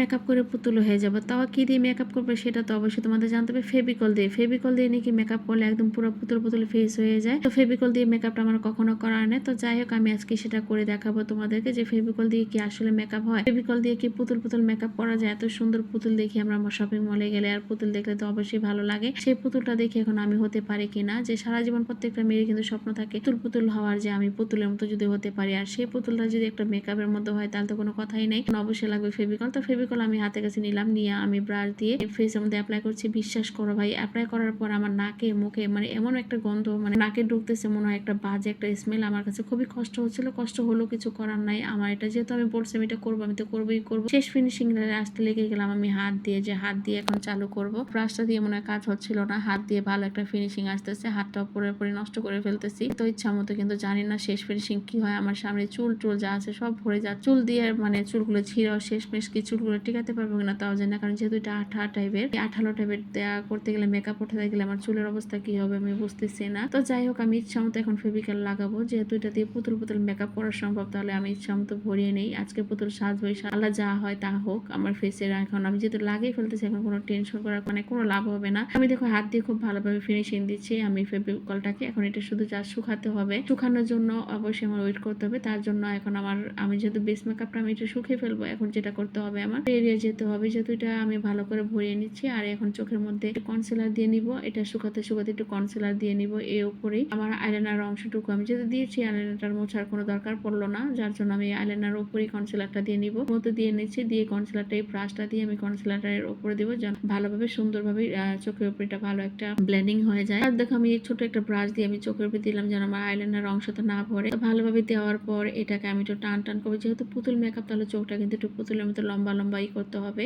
Makeup করে পুতুল হয়ে যাব, তাও কি দিয়ে মেকআপ করবে সেটা তো অবশ্যই তোমাদের জানতে হবে। ফেবিকল দিয়ে ফেবিকল দিয়ে নাকি মেকআপ করলে একদম পুরো পুতুল পুতুল ফেস হয়ে যায়। তো ফেবিকল দিয়ে মেকআপটা আমার কখনো করা নেই। তো যাই হোক, আমি আজকে সেটা করে দেখাবো তোমাদেরকে যে ফেবিকল দিয়ে কি আসলে মেকআপ হয়। ফেবিকল দিয়ে কি পুতুল পুতুল মেকআপ করা যায়? এত সুন্দর পুতুল দেখি আমরা আমার শপিং মলে গেলে আর পুতুল দেখলে তো অবশ্যই ভালো লাগে। সেই পুতুলটা দেখে এখন আমি হতে পারি কিনা? যে সারা জীবন প্রত্যেকটা মেয়ের কিন্তু স্বপ্ন থাকে পুতুল পুতুল হওয়ার যে আমি পুতুলের মতো যদি হতে পারি। আর সেই পুতুলটা যদি একটা মেকআপের মধ্যে হয়, তাহলে তো কোনো কথাই নেই। অবশ্যই লাগবে ফেবিকল তো ফেবিকল আমি হাতে কাছে নিলাম, নিয়ে আমি ব্রাশ দিয়ে ফেসের মধ্যে অ্যাপ্লাই করছি। বিশ্বাস করো ভাই অ্যাপ্লাই করার পর আমার নাকে, মুখে মানে এমন একটা গন্ধ মানে নাকে ঢুকতেছে মনে হয় একটা বাজে একটা স্মেল আমার কাছে খুবই কষ্ট হচ্ছিল, কষ্ট হলো কিছু করার নাই। আমার এটা যেহেতু আমি বলছি আমি এটা করব, আমি তো করবোই, করব। শেষ ফিনিশিং আসতে লেগে গেলাম আমি হাত দিয়ে, যে হাত দিয়ে এখন চালু করব। ব্রাশটা দিয়ে মনে হয় কাজ হচ্ছিল না, হাত দিয়ে ভালো একটা ফিনিশিং আসতেছে। হাতটা পুরোপুরি নষ্ট করে ফেলতেছি। তো ইচ্ছা মতো কিন্তু জানি না শেষ ফিনিশিং কি হয়। আমার সামনে চুল টুল যা আছে সব ভরে যা চুল দিয়ে মানে চুলগুলো ছিঁড়াও শেষ মেশ কি চুলগুলো টিকাতে পারব কিনা তাও জানি না, কারণ যেহেতু এটা আঠা টাইপের আঠালো টাইপের দেওয়া করতে গেলে মেকআপ উঠাতে গেলে আমার চুলের অবস্থা কি হবে আমি বুঝতেছি না। তো যাই হোক, আমি ইচ্ছা মতো এখন ফেবিক্যাল লাগাবো, যেহেতু এটা দিয়ে পুতুল পুতুল মেকআপ করা সম্ভব, তাহলে আমি ইচ্ছা মতো ভরিয়ে নেই। আজকে পুতুল সাজবো আল্লাহ যা হয় তা হোক, আমার ফেসের এখন আমি যেহেতু লাগিয়ে ফেলতেছি, এখন কোনো টেনশন করার মানে কোনো লাভ হবে না। আমি দেখো হাত দিয়ে খুব ভালোভাবে ফিনিশিং দিচ্ছি, আমি ফেবিকলটাকে এখন এটা শুধু যা শুকাতে হবে। শুকানোর জন্য অবশ্যই আমার ওয়েট করতে হবে, তার জন্য এখন আমার, আমি যেহেতু বেস মেকআপটা আমি একটু শুকিয়ে ফেলব, এখন যেটা করতে হবে আমার এরিয়া যেতে হবে। যেহেতু এটা আমি ভালো করে ভরিয়ে নিচ্ছি, আর এখন চোখের মধ্যে কনসিলার দিয়ে নিব। এটা শুকাতে শুকাতে একটু কনসিলার দিয়ে নিব এর উপরেই। আমার আইলাইনার অংশটুকু আমি যেহেতু দিয়েছি আইলাইনারটার মোছার কোনো দরকার পড়ল না, যার জন্য আমি আইলাইনার উপরেই কনসিলারটা দিয়ে নিব। মতো দিয়ে নিচ্ছি, দিয়ে কনসিলারটা এই ব্রাশটা দিয়ে আমি কনসিলারের উপরে দিব যেন ভালোভাবে, সুন্দরভাবে চোখের উপরে এটা ভালো একটা ব্লেন্ডিং হয়ে যায়। আর দেখো আমি ছোট একটা ব্রাশ দিয়ে আমি চোখের উপরে দিলাম যেন আমার আইলাইনার অংশটা না ভরে। ভালোভাবে দেওয়ার পর এটাকে আমি একটু টান টান করব। যেহেতু পুতুল মেকআপ তাহলে চোখটা কিন্তু একটু পুতুলের মতো লম্বা লম্বাই করতে হবে।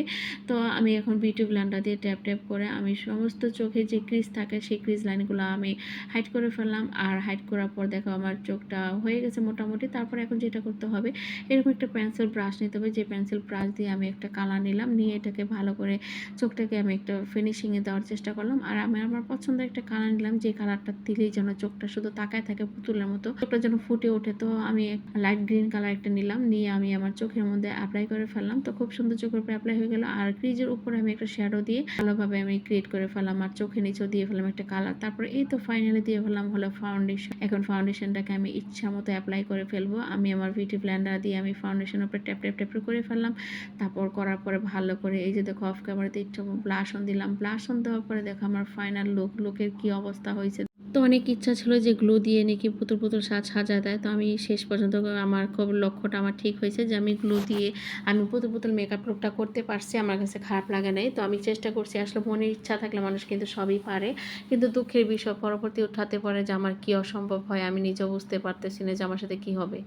তো আমি এখন বিউটি ব্ল্যান্ডার দিয়ে ট্যাপ ট্যাপ করে আমি সমস্ত চোখে যে ক্রিজ থাকে সেই ক্রিজ লাইনগুলো আমি হাইড করে ফেললাম। আর হাইড করার পর দেখো আমার চোখটা হয়ে গেছে মোটামুটি। তারপর এখন যেটা করতে হবে, এরকম একটা পেন্সিল ব্রাশ নিতে হবে। যে পেন্সিল ব্রাশ দিয়ে আমি একটা কালার নিলাম, নিয়ে এটাকে ভালো করে চোখটাকে আমি একটা ফিনিশিংয়ে দেওয়ার চেষ্টা করলাম। আর আমি আমার পছন্দের একটা কালার নিলাম, যে কালারটা দিলেই যেন চোখটা শুধু তাকায় থাকে পুতুলের মতো। চোখটা যেন ফুটে ওঠে। তো আমি লাইট গ্রিন কালার একটা নিলাম, নিয়ে আমি আমার চোখের মধ্যে অ্যাপ্লাই করে ফেললাম। তো খুব সুন্দর চোখের উপরে অ্যাপ্লাই হয়ে গেল। আর ক্রিজের উপরে আমি একটা শ্যাডো দিয়ে ভালোভাবে আমি ক্রিয়েট করে ফেলাম আর চোখে নিচেও দিয়ে ফেলাম একটা কালার তারপরে এই তো ফাইনালি দিয়ে ফেললাম হলো ফাউন্ডেশন এখন ফাউন্ডেশনটাকে আমি ইচ্ছা মতো অ্যাপ্লাই করে ফেলব। আমি আমার বিউটি ব্ল্যান্ডার দিয়ে আমি ফাউন্ডেশন উপরে ট্যাপ ট্যাপ ট্যাপ করে ফেললাম। তারপর করার পরে ভালো করে এই যে দেখো অফ ক্যামেরাতে একটু ব্লাশন দিলাম। ব্লাশন দেওয়ার পরে দেখো আমার ফাইনাল লুক লুকের কি অবস্থা হয়েছে। তো অনেক ইচ্ছা ছিল যে গ্লু দিয়ে নাকি পুতুল পুতুল সাজ সাজা দেয়। তো আমি শেষ পর্যন্ত আমার খুব লক্ষ্যটা আমার ঠিক হয়েছে যে আমি গ্লু দিয়ে আমি পুতুল পুতুল মেকআপ লুকটা করতে পারছি, আমার কাছে খারাপ লাগে নাই। তো আমি চেষ্টা করছি, আসলে মনের ইচ্ছা থাকলে মানুষ কিন্তু সবই পারে। কিন্তু দুঃখের বিষয় পরবর্তী উঠাতে পারে যে আমার কী অসম্ভব হয়, আমি নিজেও বুঝতে পারতেছি না যে আমার সাথে কী হবে।